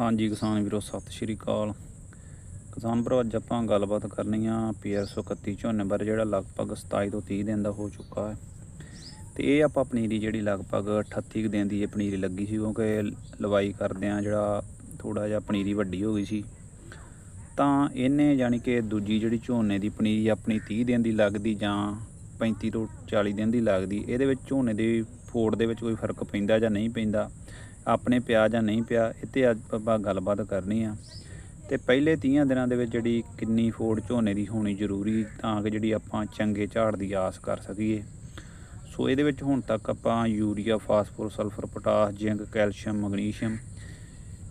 ਹਾਂਜੀ, ਕਿਸਾਨ ਵੀਰੋ, ਸਤਿ ਸ਼੍ਰੀ ਅਕਾਲ। ਕਿਸਾਨ ਭਰਾ, ਅੱਜ ਆਪਾਂ ਗੱਲਬਾਤ ਕਰਨੀ ਆ PRS31 ਝੋਨੇ ਬਾਰੇ, ਜਿਹੜਾ ਲਗਭਗ 27 ਤੋਂ 30 ਦਿਨ ਦਾ ਹੋ ਚੁੱਕਾ ਹੈ। ਤੇ ਇਹ ਆਪਾਂ ਪਨੀਰੀ ਜਿਹੜੀ ਲਗਭਗ 38 ਕੁ ਦਿਨ ਦੀ ਇਹ ਪਨੀਰੀ ਲੱਗੀ ਸੀ, ਕਿਉਂਕਿ ਲਵਾਈ ਕਰਦੇ ਆ, ਜਿਹੜਾ ਥੋੜਾ ਜਿਹਾ ਪਨੀਰੀ ਵੱਡੀ ਹੋ ਗਈ ਸੀ। ਤਾਂ ਇਹਨੇ ਯਾਨੀ ਕਿ ਦੂਜੀ ਜਿਹੜੀ ਝੋਨੇ ਦੀ ਪਨੀਰੀ ਆਪਣੀ 30 ਦਿਨ ਦੀ ਲੱਗਦੀ ਜਾਂ 35 ਤੋਂ 40 ਦਿਨ ਦੀ ਲੱਗਦੀ, ਇਹਦੇ ਵਿੱਚ ਝੋਨੇ ਦੀ ਫੋੜ ਦੇ ਵਿੱਚ ਕੋਈ ਫ਼ਰਕ ਪੈਂਦਾ ਜਾਂ ਨਹੀਂ ਪੈਂਦਾ? ਆਪਣੇ ਪਿਆ ਜਾਂ ਨਹੀਂ ਪਿਆ, ਇਹ 'ਤੇ ਅੱਜ ਆਪਾਂ ਗੱਲਬਾਤ ਕਰਨੀ ਆ। ਤੇ ਪਹਿਲੇ 30 ਦਿਨਾਂ ਦੇ ਵਿੱਚ ਜਿਹੜੀ ਕਿੰਨੀ ਫੋੜ ਝੋਨੇ ਦੀ ਹੋਣੀ ਜ਼ਰੂਰੀ, ਤਾਂ ਕਿ ਜਿਹੜੀ ਆਪਾਂ ਚੰਗੇ ਝਾੜ ਦੀ ਆਸ ਕਰ ਸਕੀਏ। ਸੋ ਇਹਦੇ ਵਿੱਚ ਹੁਣ ਤੱਕ ਆਪਾਂ urea, phosphor, sulphur, potash, zinc, calcium, magnesium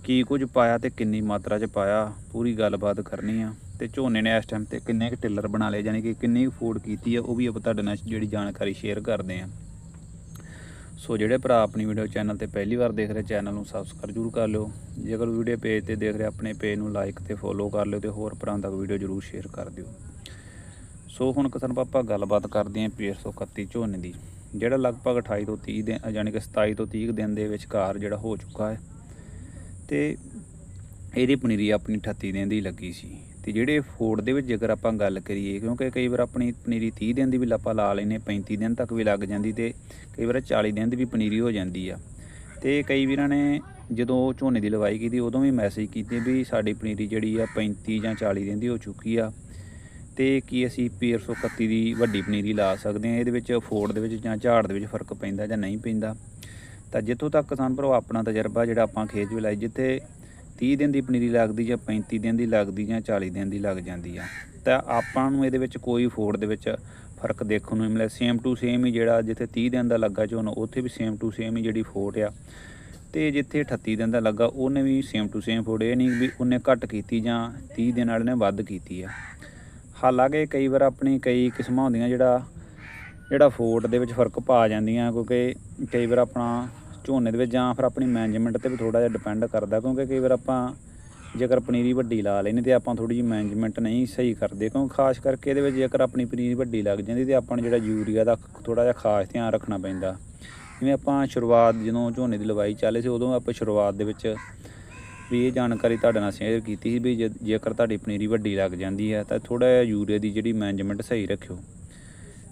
ਕੀ ਕੁਝ ਪਾਇਆ ਤੇ ਕਿੰਨੀ ਮਾਤਰਾ 'ਚ ਪਾਇਆ, ਪੂਰੀ ਗੱਲਬਾਤ ਕਰਨੀ ਆ। ਤੇ ਝੋਨੇ ਨੇ ਇਸ ਟਾਈਮ ਤੇ ਕਿੰਨੇ ਕੁ ਟਿੱਲਰ ਬਣਾ ਲਏ ਯਾਨੀ ਕਿ ਕਿੰਨੀ ਕੁ ਫੋੜ ਕੀਤੀ ਆ, ਉਹ ਵੀ ਆਪਾਂ ਤੁਹਾਡੇ ਨਾਲ ਜਿਹੜੀ ਜਾਣਕਾਰੀ ਸ਼ੇਅਰ ਕਰਦੇ ਆ। ਸੋ ਜਿਹੜੇ ਭਰਾ ਆਪਣੀ ਵੀਡੀਓ ਚੈਨਲ ਤੇ ਪਹਿਲੀ ਵਾਰ ਦੇਖ ਰਹੇ ਚੈਨਲ ਨੂੰ ਸਬਸਕ੍ਰਾਈਬ ਜ਼ਰੂਰ ਕਰ ਲਿਓ। ਜੇਕਰ ਵੀਡੀਓ ਪੇਜ ਤੇ ਦੇਖ ਰਹੇ, ਆਪਣੇ ਪੇਜ ਨੂੰ ਲਾਈਕ ਤੇ ਫੋਲੋ ਕਰ ਲਿਓ ਤੇ ਹੋਰ ਭਰਾਵਾਂ ਤੱਕ ਵੀਡੀਓ ਜ਼ਰੂਰ ਸ਼ੇਅਰ ਕਰ ਦਿਓ। ਸੋ ਹੁਣ ਕਿਸਾਨ ਪਾਪਾ ਗੱਲਬਾਤ ਕਰਦੇ ਆਂ 131 ਝੋਨੇ ਦੀ, ਜਿਹੜਾ ਲਗਭਗ 28 ਤੋਂ 30 ਦਿਨ ਯਾਨੀ ਕਿ 27 ਤੋਂ 30 ਦਿਨ ਦੇ ਵਿਚਕਾਰ ਜਿਹੜਾ ਹੋ ਚੁੱਕਾ ਹੈ। ਤੇ ਇਹਦੀ ਪਨੀਰੀ ਆਪਣੀ 38 ਦਿਨ ਦੀ ਲੱਗੀ ਸੀ। ਤੇ ਜਿਹੜੇ ਫੋੜ ਦੇ ਵਿੱਚ ਜੇਕਰ ਆਪਾਂ ਗੱਲ ਕਰੀਏ, ਕਿਉਂਕਿ ਕਈ ਵਾਰ ਆਪਣੀ ਪਨੀਰੀ 30 ਦਿਨ ਦੀ ਵੀ ਲਾਪਾ ਲਾ ਲੈਨੇ 35 ਦਿਨ ਤੱਕ ਵੀ ਲੱਗ ਜਾਂਦੀ ਤੇ ਕਈ ਵਾਰ 40 ਦਿਨ ਦੀ ਵੀ ਪਨੀਰੀ ਹੋ ਜਾਂਦੀ ਆ। ਤੇ ਕਈ ਵੀਰਾਂ ਨੇ ਜਦੋਂ ਝੋਨੇ ਦੀ ਲਵਾਈ ਕੀਤੀ, ਉਦੋਂ ਵੀ ਮੈਸੇਜ ਕੀਤੇ ਵੀ ਸਾਡੀ ਪਨੀਰੀ ਜਿਹੜੀ ਆ 35 ਜਾਂ 40 ਦਿਨ ਦੀ ਹੋ ਚੁੱਕੀ ਆ ਤੇ ਕੀ ਅਸੀਂ 131 ਦੀ ਵੱਡੀ ਪਨੀਰੀ ਲਾ ਸਕਦੇ ਹਾਂ, ਇਹਦੇ ਵਿੱਚ ਫੋੜ ਦੇ ਵਿੱਚ ਜਾਂ ਝਾੜ ਦੇ ਵਿੱਚ ਫ਼ਰਕ ਪੈਂਦਾ ਜਾਂ ਨਹੀਂ ਪੈਂਦਾ। ਤਾਂ ਜਿੱਥੋਂ ਤੱਕ ਕਿਸਾਨ ਭਰਾ ਆਪਣਾ ਤਜਰਬਾ ਜਿਹੜਾ ਆਪਾਂ ਖੇਤ ਵਿੱਚ ਲਾਈ, ਜਿੱਥੇ 30 ਦਿਨ ਦੀ ਪਨੀਰੀ ਲੱਗਦੀ ਜਾਂ 35 ਦਿਨ ਦੀ ਲੱਗਦੀ ਜਾਂ 40 ਦਿਨ ਦੀ ਲੱਗ ਜਾਂਦੀ ਆ, ਤਾਂ ਆਪਾਂ ਨੂੰ ਇਹਦੇ ਵਿੱਚ ਕੋਈ ਫੋੜ ਦੇ ਵਿੱਚ ਫ਼ਰਕ ਦੇਖਣ ਨੂੰ ਨਹੀਂ ਮਿਲਿਆ। ਸੇਮ ਟੂ ਸੇਮ ਹੀ ਜਿਹੜਾ ਜਿੱਥੇ 30 ਦਿਨ ਦਾ ਲੱਗਾ ਝੋਨਾ ਉੱਥੇ ਵੀ ਸੇਮ ਟੂ ਸੇਮ ਹੀ ਜਿਹੜੀ ਫੋੜ ਆ। ਤੇ ਜਿੱਥੇ 38 ਦਿਨ ਦਾ ਲੱਗਾ, ਉਹਨੇ ਵੀ ਸੇਮ ਟੂ ਸੇਮ ਫੋੜ ਇਹ ਨਹੀਂ ਵੀ ਉਹਨੇ ਘੱਟ ਕੀਤੀ ਜਾਂ 30 ਦਿਨ ਵਾਲੇ ਨੇ ਵੱਧ ਕੀਤੀ ਆ। ਹਾਲਾਂਕਿ ਕਈ ਵਾਰ ਆਪਣੀ ਕਈ ਕਿਸਮਾਂ ਹੁੰਦੀਆਂ ਜਿਹੜਾ ਜਿਹੜਾ ਫੋਟ ਦੇ ਵਿੱਚ ਫ਼ਰਕ ਪਾ ਜਾਂਦੀਆਂ, ਕਿਉਂਕਿ ਕਈ ਵਾਰ ਆਪਣਾ ਝੋਨੇ ਦੇ ਵਿੱਚ ਜਾਂ ਫਿਰ ਆਪਣੀ ਮੈਨੇਜਮੈਂਟ ਤੇ ਵੀ ਥੋੜਾ ਜਿਹਾ ਡਿਪੈਂਡ ਕਰਦਾ, ਕਿਉਂਕਿ ਕਈ ਵਾਰ ਆਪਾਂ ਜੇਕਰ ਪਨੀਰੀ ਵੱਡੀ ਲਾ ਲੈਨੇ ਤੇ ਆਪਾਂ ਥੋੜੀ ਜਿਹੀ ਮੈਨੇਜਮੈਂਟ ਨਹੀਂ ਸਹੀ ਕਰਦੇ ਕਿਉਂਕਿ ਖਾਸ ਕਰਕੇ ਇਹਦੇ ਵਿੱਚ ਜੇਕਰ ਆਪਣੀ ਪਨੀਰੀ ਵੱਡੀ ਲੱਗ ਜਾਂਦੀ ਤੇ ਆਪਾਂ ਨੂੰ ਜਿਹੜਾ ਯੂਰੀਆ ਦਾ ਥੋੜਾ ਜਿਹਾ ਖਾਸ ਧਿਆਨ ਰੱਖਣਾ ਪੈਂਦਾ। ਜਿਵੇਂ ਆਪਾਂ ਸ਼ੁਰੂਆਤ ਜਦੋਂ ਝੋਨੇ ਦੀ ਲਵਾਈ ਚੱਲੇ ਸੀ, ਉਦੋਂ ਆਪਾਂ ਸ਼ੁਰੂਆਤ ਦੇ ਵਿੱਚ ਵੀ ਇਹ ਜਾਣਕਾਰੀ ਤੁਹਾਡੇ ਨਾਲ ਸ਼ੇਅਰ ਕੀਤੀ ਸੀ ਵੀ ਜੇਕਰ ਤੁਹਾਡੀ ਪਨੀਰੀ ਵੱਡੀ ਲੱਗ ਜਾਂਦੀ ਹੈ, ਤਾਂ ਥੋੜਾ ਜਿਹਾ ਯੂਰੀਆ ਦੀ ਜਿਹੜੀ ਮੈਨੇਜਮੈਂਟ ਸਹੀ ਰੱਖਿਓ।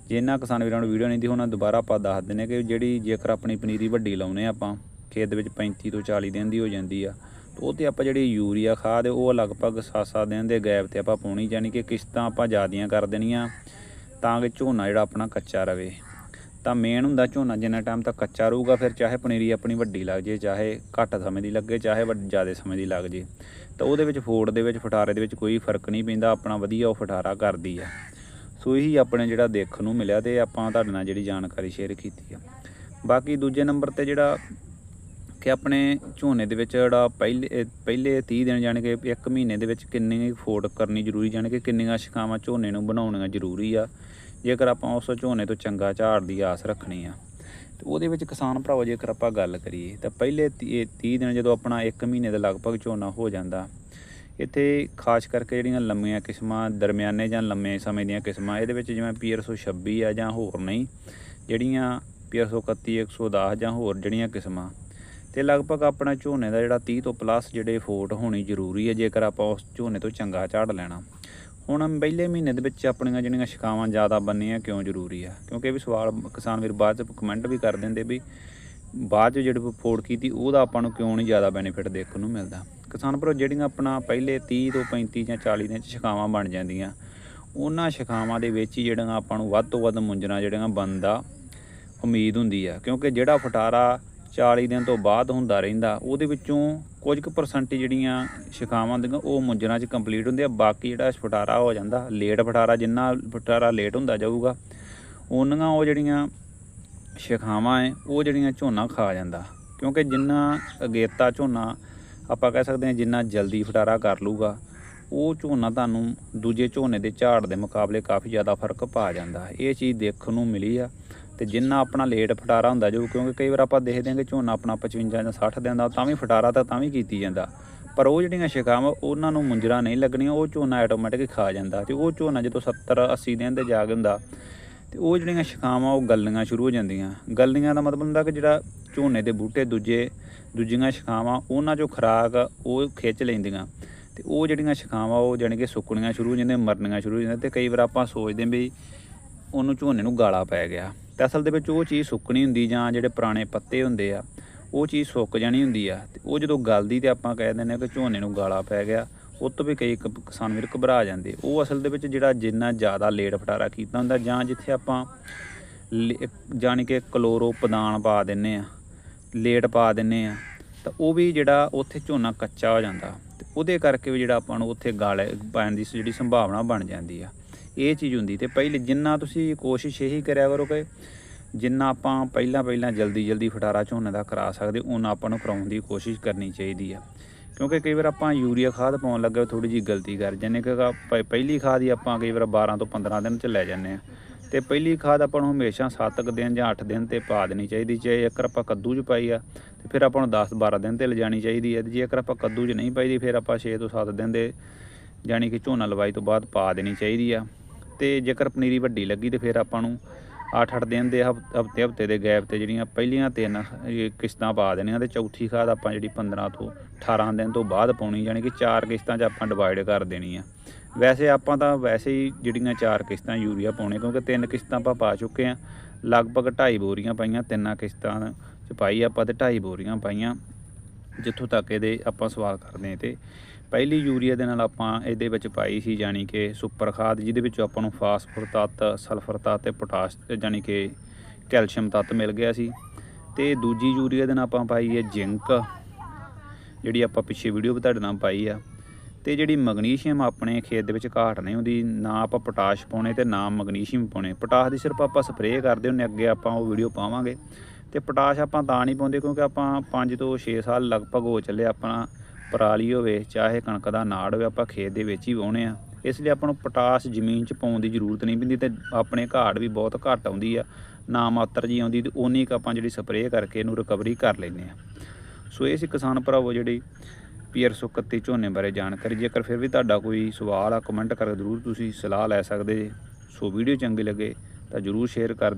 ਜੇ ਇਹਨਾਂ ਕਿਸਾਨ ਵੀਰਾਂ ਨੂੰ ਵੀਡੀਓ ਨਹੀਂ ਦੀ ਉਹਨਾਂ ਦੁਬਾਰਾ ਆਪਾਂ ਦੱਸ ਦਿੰਨੇ ਕਿ ਜਿਹੜੀ ਜੇਕਰ ਆਪਣੀ ਪਨੀਰੀ ਵੱਡੀ ਲਾਉਨੇ ਆ ਆਪਾਂ, ਖੇਤ ਦੇ ਵਿੱਚ 35 ਤੋਂ 40 ਦਿਨ ਦੀ ਹੋ ਜਾਂਦੀ ਆ, ਤਾਂ ਉਹ ਤੇ ਆਪਾਂ ਜਿਹੜੀ ਯੂਰੀਆ ਖਾਦ ਹੈ ਉਹ ਲਗਭਗ 7-7 ਦਿਨ ਦੇ ਗੈਪ ਤੇ ਆਪਾਂ ਪਾਉਣੀ ਜਾਨੀ ਕਿ ਕਿਸ਼ਤਾਂ ਆਪਾਂ ਜ਼ਿਆਦੀਆਂ ਕਰ ਦੇਣੀਆਂ, ਤਾਂ ਕਿ ਝੋਨਾ ਜਿਹੜਾ ਆਪਣਾ ਕੱਚਾ ਰਵੇ। ਤਾਂ ਮੇਨ ਹੁੰਦਾ ਝੋਨਾ, ਜਿੰਨਾ ਟਾਈਮ ਤੱਕ ਕੱਚਾ ਰਹੂਗਾ, ਫਿਰ ਚਾਹੇ ਪਨੀਰੀ ਆਪਣੀ ਵੱਡੀ ਲੱਗ ਜੇ, ਚਾਹੇ ਘੱਟ ਸਮੇਂ ਦੀ ਲੱਗੇ, ਚਾਹੇ ਵੱਡ, ਜ਼ਿਆਦਾ ਸਮੇਂ ਦੀ ਲੱਗ ਜੇ, ਤਾਂ ਉਹਦੇ ਵਿੱਚ ਫੋੜ ਦੇ ਵਿੱਚ, ਫਟਾਰੇ ਦੇ ਵਿੱਚ ਕੋਈ ਫ਼ਰਕ ਨਹੀਂ ਪੈਂਦਾ, ਆਪਣਾ ਵਧੀਆ ਉਹ ਫਟਾਰਾ ਕਰਦੀ ਆ। ਸੋ ਇਹੀ ਆਪਣੇ ਜਿਹੜਾ ਦੇਖਣ ਨੂੰ ਮਿਲਿਆ ਤੇ ਆਪਾਂ ਤੁਹਾਡੇ ਨਾਲ ਜਿਹੜੀ ਜਾਣਕਾਰੀ ਸ਼ੇਅਰ ਕੀਤੀ ਆ। ਬਾਕੀ ਦੂਜੇ ਨੰਬਰ ਤੇ ਜਿਹੜਾ ਕਿ ਆਪਣੇ ਝੋਨੇ ਦੇ ਵਿੱਚ ਜਿਹੜਾ ਪਹਿਲੇ ਪਹਿਲੇ 30 ਦਿਨ ਜਾਣੀ ਕਿ ਇੱਕ ਮਹੀਨੇ ਦੇ ਵਿੱਚ ਕਿੰਨੀ ਫੋੜ ਕਰਨੀ ਜ਼ਰੂਰੀ, ਜਾਣੀ ਕਿ ਕਿੰਨੀਆਂ ਸ਼ਿਕਾਵਾਂ ਝੋਨੇ ਨੂੰ ਬਣਾਉਣੀਆਂ ਜ਼ਰੂਰੀ ਆ। ਜੇਕਰ ਆਪਾਂ ਉਸ ਝੋਨੇ ਤੋਂ ਚੰਗਾ ਝਾੜ ਦੀ ਆਸ ਰੱਖਣੀ ਆ, ਤੇ ਉਹਦੇ ਵਿੱਚ ਕਿਸਾਨ ਭਰਾਵੋ ਜੇਕਰ ਆਪਾਂ ਗੱਲ ਕਰੀਏ, ਤਾਂ ਪਹਿਲੇ 30 ਦਿਨ ਜਦੋਂ ਆਪਣਾ 1 ਮਹੀਨੇ ਦੇ ਲਗਭਗ ਝੋਨਾ ਹੋ ਜਾਂਦਾ ਇੱਥੇ ਖਾਸ ਕਰਕੇ ਜਿਹੜੀਆਂ ਲੰਮੀਆਂ ਕਿਸਮਾਂ, ਦਰਮਿਆਨੇ ਜਾਂ ਲੰਮੇ ਸਮੇਂ ਦੀਆਂ ਕਿਸਮਾਂ, ਇਹਦੇ ਵਿੱਚ ਜਿਵੇਂ PRS126 ਆ ਜਾਂ ਹੋਰ ਨਹੀਂ, ਜਿਹੜੀਆਂ PRS131 110 ਜਾਂ ਹੋਰ ਜਿਹੜੀਆਂ ਕਿਸਮਾਂ। ਤੇ ਲਗਭਗ ਆਪਣਾ ਝੋਨੇ ਦਾ ਜਿਹੜਾ 30 ਤੋਂ ਪਲੱਸ ਜਿਹੜੇ ਫੋਟ ਹੋਣੀ ਜ਼ਰੂਰੀ ਹੈ ਜੇਕਰ ਆਪਾਂ ਉਸ ਝੋਨੇ ਤੋਂ ਚੰਗਾ ਝਾੜ ਲੈਣਾ। ਹੁਣ ਪਹਿਲੇ ਮਹੀਨੇ ਦੇ ਵਿੱਚ ਆਪਣੀਆਂ ਜਿਹੜੀਆਂ ਸ਼ਿਕਾਵਾਂ ਜ਼ਿਆਦਾ ਬੰਨੀਆਂ ਕਿਉਂ ਜ਼ਰੂਰੀ ਆ? ਕਿਉਂਕਿ ਇਹ ਵੀ ਸਵਾਲ ਕਿਸਾਨ ਵੀਰ ਬਾਅਦ ਚ ਕਮੈਂਟ ਵੀ ਕਰ ਦਿੰਦੇ ਵੀ ਬਾਅਦ ਚ ਜਿਹੜੀ ਫੋੜ ਕੀਤੀ, ਉਹਦਾ ਆਪਾਂ ਨੂੰ ਕਿਉਂ ਨਹੀਂ ਜ਼ਿਆਦਾ ਬੈਨੀਫਿਟ ਦੇਖਣ ਨੂੰ ਮਿਲਦਾ? ਕਿਸਾਨ ਭਰੋ, ਜਿਹੜੀਆਂ ਆਪਣਾ ਪਹਿਲੇ 30 ਤੋਂ 35 ਜਾਂ 40 ਦਿਨ ਚ ਸ਼ਿਕਾਵਾਂ ਬਣ ਜਾਂਦੀਆਂ, ਉਹਨਾਂ ਸ਼ਿਕਾਵਾਂ ਦੇ ਵਿੱਚ ਹੀ ਜਿਹੜੀਆਂ ਆਪਾਂ ਨੂੰ ਵੱਧ ਤੋਂ ਵੱਧ ਮੁੰਜਣਾ ਜਿਹੜੀਆਂ ਬਣਨ ਉਮੀਦ ਹੁੰਦੀ ਆ। ਕਿਉਂਕਿ ਜਿਹੜਾ ਫਟਾਰਾ 40 ਦਿਨ ਤੋਂ ਬਾਅਦ ਹੁੰਦਾ ਰਹਿੰਦਾ, ਉਹਦੇ ਵਿੱਚੋਂ ਕੁਝ ਕੁ ਪਰਸੈਂਟ ਜਿਹੜੀਆਂ ਸ਼ਿਕਾਵਾਂ ਹੁੰਦੀਆਂ, ਉਹ ਮੁੰਜਰਾਂ 'ਚ ਕੰਪਲੀਟ ਹੁੰਦੇ ਆ। ਬਾਕੀ ਜਿਹੜਾ ਫਟਾਰਾ ਹੋ ਜਾਂਦਾ ਲੇਟ ਫਟਾਰਾ, ਜਿੰਨਾ ਫਟਾਰਾ ਲੇਟ ਹੁੰਦਾ ਜਾਊਗਾ ਉਹਨਾਂ ਉਹ ਜਿਹੜੀਆਂ ਸ਼ਿਖਾਵਾਂ ਹੈ ਉਹ ਜਿਹੜੀਆਂ ਝੋਨਾ ਖਾ ਜਾਂਦਾ। ਕਿਉਂਕਿ ਜਿੰਨਾ ਅਗੇਤਾ ਝੋਨਾ ਆਪਾਂ ਕਹਿ ਸਕਦੇ ਹਾਂ ਜਿੰਨਾ ਜਲਦੀ ਫਟਾਰਾ ਕਰ ਲੂਗਾ ਉਹ ਝੋਨਾ ਤੁਹਾਨੂੰ ਦੂਜੇ ਝੋਨੇ ਦੇ ਝਾੜ ਦੇ ਮੁਕਾਬਲੇ ਕਾਫੀ ਜ਼ਿਆਦਾ ਫ਼ਰਕ ਪਾ ਜਾਂਦਾ ਇਹ ਚੀਜ਼ ਦੇਖਣ ਨੂੰ ਮਿਲੀ ਆ ਤੇ ਜਿੰਨਾ ਆਪਣਾ ਲੇਟ ਫਟਾਰਾ ਹੁੰਦਾ ਜੋ ਕਿਉਂਕਿ ਕਈ ਵਾਰ ਆਪਾਂ ਦੇਖਦੇ ਹਾਂ ਕਿ ਝੋਨਾ ਆਪਣਾ 55 ਜਾਂ 60 ਦਿਨ ਦਾ ਤਾਂ ਵੀ ਫਟਾਰਾ ਤਾਂ ਤਾਂ ਵੀ ਕੀਤੀ ਜਾਂਦਾ। ਪਰ ਉਹ ਜਿਹੜੀਆਂ ਸ਼ਿਕਾਵਾਂ ਉਹਨਾਂ ਨੂੰ ਮੁੰਜਰਾ ਨਹੀਂ ਲੱਗਣੀਆਂ, ਉਹ ਝੋਨਾ ਆਟੋਮੈਟਿਕ ਖਾ ਜਾਂਦਾ ਤੇ ਉਹ ਝੋਨਾ ਜਦੋਂ 70 80 ਦਿਨ 'ਤੇ ਜਾ ਕੇ ਹੁੰਦਾ ਤੇ ਉਹ ਜਿਹੜੀਆਂ ਸ਼ਿਕਾਵਾਂ ਉਹ ਗਲਣੀਆਂ ਸ਼ੁਰੂ ਹੋ ਜਾਂਦੀਆਂ। ਗੱਲੀਆਂ ਦਾ ਮਤਲਬ ਹੁੰਦਾ ਕਿ ਜਿਹੜਾ ਝੋਨੇ ਦੇ ਬੂਟੇ ਦੂਜੇ, ਦੂਜੀਆਂ ਸ਼ਾਖਾਵਾਂ, ਉਹਨਾਂ ਚੋਂ ਖੁਰਾਕ ਉਹ ਖਿੱਚ ਲੈਂਦੀਆਂ। ਤੇ ਉਹ ਜਿਹੜੀਆਂ ਸ਼ਾਖਾਵਾਂ, ਉਹ ਜਾਣੀ ਕਿ ਸੁੱਕਣੀਆਂ ਸ਼ੁਰੂ ਹੋ ਜਾਂਦੀਆਂ, ਮਰਨੀਆਂ ਸ਼ੁਰੂ ਹੋ ਜਾਂਦੀਆਂ ਤੇ ਕਈ ਵਾਰ ਆਪਾਂ ਸੋਚਦੇ ਹਾਂ ਵੀ ਉਹਨੂੰ ਝੋਨੇ ਨੂੰ ਗਾਲਾ ਪੈ ਗਿਆ। ਤੇ ਅਸਲ ਦੇ ਵਿੱਚ ਉਹ ਚੀਜ਼ ਸੁੱਕਣੀ ਹੁੰਦੀ ਜਾਂ ਜਿਹੜੇ ਪੁਰਾਣੇ ਪੱਤੇ ਹੁੰਦੇ ਆ, ਉਹ ਚੀਜ਼ ਸੁੱਕ ਜਾਣੀ ਹੁੰਦੀ ਆ। ਤੇ ਉਹ ਜਦੋਂ ਗਲਦੀ ਤੇ ਆਪਾਂ ਕਹਿ ਦਿੰਦੇ ਆ ਕਿ ਝੋਨੇ ਨੂੰ ਗਾਲਾ ਪੈ ਗਿਆ, ਉਹ ਤੋਂ ਵੀ ਕਈ ਕ- ਕਿਸਾਨ ਵੀਰ ਘਬਰਾ ਜਾਂਦੇ। ਉਹ ਅਸਲ ਦੇ ਵਿੱਚ ਜਿਹੜਾ ਜਿੰਨਾ ਜ਼ਿਆਦਾ ਲੇਟ ਫਟਾਰਾ ਕੀਤਾ ਹੁੰਦਾ ਜਾਂ ਜਿੱਥੇ ਆਪਾਂ ਲੇ- ਜਾਣੀ ਕਿ ਕਲੋਰੋ ਪਦਾਨ ਪਾ ਦਿੰਨੇ ਆ ਲੇਟ ਪਾ ਦਿੰਨੇ ਆ, ਤਾਂ ਉਹ ਵੀ ਜਿਹੜਾ ਉੱਥੇ ਝੋਨਾ ਕੱਚਾ ਹੋ ਜਾਂਦਾ ਤੇ ਉਹਦੇ ਕਰਕੇ ਵੀ ਜਿਹੜਾ ਆਪਾਂ ਨੂੰ ਉੱਥੇ ਗਾਲੇ ਪੈਣ ਦੀ ਜਿਹੜੀ ਸੰਭਾਵਨਾ ਬਣ ਜਾਂਦੀ ਆ। ਇਹ ਚੀਜ਼ ਹੁੰਦੀ ਤੇ ਪਹਿਲੇ ਜਿੰਨਾ ਤੁਸੀਂ ਕੋਸ਼ਿਸ਼ ਇਹੀ ਕਰਿਆ ਕਰੋ ਕਿ ਜਿੰਨਾ ਆਪਾਂ ਪਹਿਲਾਂ ਪਹਿਲਾਂ ਜਲਦੀ ਜਲਦੀ ਫਟਾਰਾ ਝੋਨੇ ਦਾ ਕਰਾ ਸਕਦੇ ਉਹਨਾਂ ਆਪਾਂ ਨੂੰ ਕਰਾਉਣ ਦੀ ਕੋਸ਼ਿਸ਼ ਕਰਨੀ ਚਾਹੀਦੀ ਆ। ਕਿਉਂਕਿ ਕਈ ਵਾਰ ਆਪਾਂ ਯੂਰੀਆ ਖਾਦ ਪਾਉਣ ਲੱਗੇ ਥੋੜੀ ਜੀ ਗਲਤੀ ਕਰ ਜਾਂਦੇ ਕਿ ਪਹਿਲੀ ਖਾਦ ਹੀ ਆਪਾਂ ਕਈ ਵਾਰ 12 ਤੋਂ 15 ਦਿਨ ਚ ਲੈ ਜਾਂਦੇ ਆ ਤੇ ਪਹਿਲੀ ਖਾਦ ਆਪਾਂ ਨੂੰ ਹਮੇਸ਼ਾ 7 ਕੁ ਦਿਨ ਜਾਂ 8 ਦਿਨ ਤੇ ਪਾ ਦੇਣੀ ਚਾਹੀਦੀ ਜੇ ਜੇਕਰ ਆਪਾਂ ਕੱਦੂ 'ਚ ਪਾਈ ਆ, ਤੇ ਫਿਰ ਆਪਾਂ ਨੂੰ 10 12 ਦਿਨ ਤੇ ਲਿਜਾਣੀ ਚਾਹੀਦੀ ਹੈ ਤੇ ਜੇਕਰ ਆਪਾਂ ਕੱਦੂ 'ਚ ਨਹੀਂ ਪਾਈ ਦੀ ਫਿਰ ਆਪਾਂ 6 ਤੋਂ 7 ਦਿਨ ਦੇ ਜਾਣੀ ਕਿ ਝੋਨਾ ਲਵਾਈ ਤੋਂ ਬਾਅਦ ਪਾ ਦੇਣੀ ਚਾਹੀਦੀ ਆ। ਤੇ ਜੇਕਰ ਪਨੀਰੀ ਵੱਡੀ ਲੱਗੀ ਤੇ ਫਿਰ ਆਪਾਂ ਨੂੰ 8-8 ਦਿਨ ਦੇ ਹਫ਼ਤੇ ਹਫ਼ਤੇ ਦੇ ਗੈਪ ਤੇ ਜਿਹੜੀਆਂ ਪਹਿਲੀਆਂ ਤਿੰਨ ਕਿਸ਼ਤਾਂ ਪਾ ਦੇਣੀਆਂ ਤੇ ਚੌਥੀ ਖਾਦ ਆਪਾਂ ਜਿਹੜੀ 15 ਤੋਂ 18 ਦਿਨ ਤੋਂ ਬਾਅਦ ਪਾਉਣੀ ਜਾਣੀ ਕਿ ਚਾਰ ਕਿਸ਼ਤਾਂ 'ਚ ਆਪਾਂ ਡਿਵਾਈਡ ਕਰ ਦੇਣੀ ਆ ਵੈਸੇ ਆਪਾਂ ਤਾਂ ਵੈਸੇ ਹੀ ਜਿਹੜੀਆਂ ਚਾਰ ਕਿਸ਼ਤਾਂ ਯੂਰੀਆ ਪਾਉਣੇ, ਕਿਉਂਕਿ ਤਿੰਨ ਕਿਸ਼ਤਾਂ ਆਪਾਂ ਪਾ ਚੁੱਕੇ ਆ। ਲਗਭਗ 2.5 ਬੋਰੀਆਂ ਪਾਈਆਂ ਤਿੰਨਾਂ ਕਿਸ਼ਤਾਂ 'ਚ ਪਾਈ ਆਪਾਂ ਤੇ 2.5 ਬੋਰੀਆਂ ਪਾਈਆਂ। ਜਿੱਥੋਂ ਤੱਕ ਇਹਦੇ ਆਪਾਂ ਸਵਾਲ ਕਰਦੇ ਹਾਂ ਤੇ ਪਹਿਲੀ ਯੂਰੀਆ ਦੇ ਨਾਲ ਆਪਾਂ ਇਹਦੇ ਵਿੱਚ ਪਾਈ ਸੀ ਜਾਣੀ ਕਿ ਸੁਪਰ ਖਾਦ, ਜਿਹਦੇ ਵਿੱਚ ਆਪਾਂ ਨੂੰ ਫਾਸਫੋਰ ਤੱਤ, ਸਲਫਰ ਤੱਤ ਤੇ ਪੋਟਾਸ਼ ਤੇ ਜਾਣੀ ਕਿ ਕੈਲਸ਼ੀਅਮ ਤੱਤ ਮਿਲ ਗਿਆ ਸੀ। ਤੇ ਦੂਜੀ ਯੂਰੀਆ ਦੇ ਨਾਲ ਆਪਾਂ ਪਾਈ ਹੈ ਜ਼ਿੰਕ, ਜਿਹੜੀ ਆਪਾਂ ਪਿੱਛੇ ਵੀਡੀਓ ਤੁਹਾਡੇ ਨਾਲ ਪਾਈ ਆ। ਤੇ ਜਿਹੜੀ ਮੈਗਨੀਸ਼ੀਅਮ ਆਪਣੇ ਖੇਤ ਦੇ ਵਿੱਚ ਘਾਟ ਨਹੀਂ ਹੁੰਦੀ ਨਾ ਆਪਾਂ ਪੋਟਾਸ਼ ਪਾਉਣੇ ਤੇ ਨਾ ਮੈਗਨੀਸ਼ੀਅਮ ਪਾਉਣੇ। ਪੋਟਾਸ਼ ਦੀ ਸਿਰਫ ਆਪਾਂ ਸਪਰੇਅ ਕਰਦੇ ਹੁੰਨੇ ਅੱਗੇ ਆਪਾਂ ਉਹ ਵੀਡੀਓ ਪਾਵਾਂਗੇ। ਤੇ ਪੋਟਾਸ਼ ਆਪਾਂ ਤਾਂ ਨਹੀਂ ਪਾਉਂਦੇ ਕਿਉਂਕਿ ਆਪਾਂ 5 ਤੋਂ 6 ਸਾਲ ਲਗਭਗ ਹੋ ਚੱਲੇ ਆਪਣਾ ਪਰਾਲੀ ਹੋਵੇ, ਚਾਹੇ ਕਣਕ ਦਾ ਨਾੜ ਹੋਵੇ, ਆਪਾਂ ਖੇਤ ਦੇ ਵਿੱਚ ਹੀ ਵਾਹੁਣੇ ਆ। ਇਸ ਲਈ ਆਪਾਂ ਨੂੰ ਪੋਟਾਸ਼ ਜ਼ਮੀਨ 'ਚ ਪਾਉਣ ਦੀ ਜ਼ਰੂਰਤ ਨਹੀਂ ਪੈਂਦੀ ਤੇ ਆਪਣੇ ਘਾੜ ਵੀ ਬਹੁਤ ਘੱਟ ਆਉਂਦੀ ਆ। ਨਾ ਮਾਤਰ ਜੀ ਆਉਂਦੀ ਤੇ ਉਨੀ ਕੁ ਆਪਾਂ ਜਿਹੜੀ ਸਪਰੇਅ ਕਰਕੇ ਇਹਨੂੰ ਰਿਕਵਰੀ ਕਰ ਲੈਂਦੇ ਆ। ਸੋ ਇਹ ਸੀ ਕਿਸਾਨ ਭਰਾਵੋ ਜਿਹੜੀ ਪੀਆਰ 131 ਝੋਨੇ ਬਾਰੇ ਜਾਣਕਾਰੀ। ਜੇਕਰ ਫਿਰ ਵੀ ਤੁਹਾਡਾ ਕੋਈ ਸਵਾਲ ਆ ਕਮੈਂਟ ਕਰਕੇ ਜ਼ਰੂਰ ਤੁਸੀਂ ਸਲਾਹ ਲੈ ਸਕਦੇ ਜੇ। ਸੋ ਵੀਡੀਓ ਚੰਗੀ ਲੱਗੇ ਤਾਂ ਜ਼ਰੂਰ ਸ਼ੇਅਰ ਕਰ ਦਿਓ।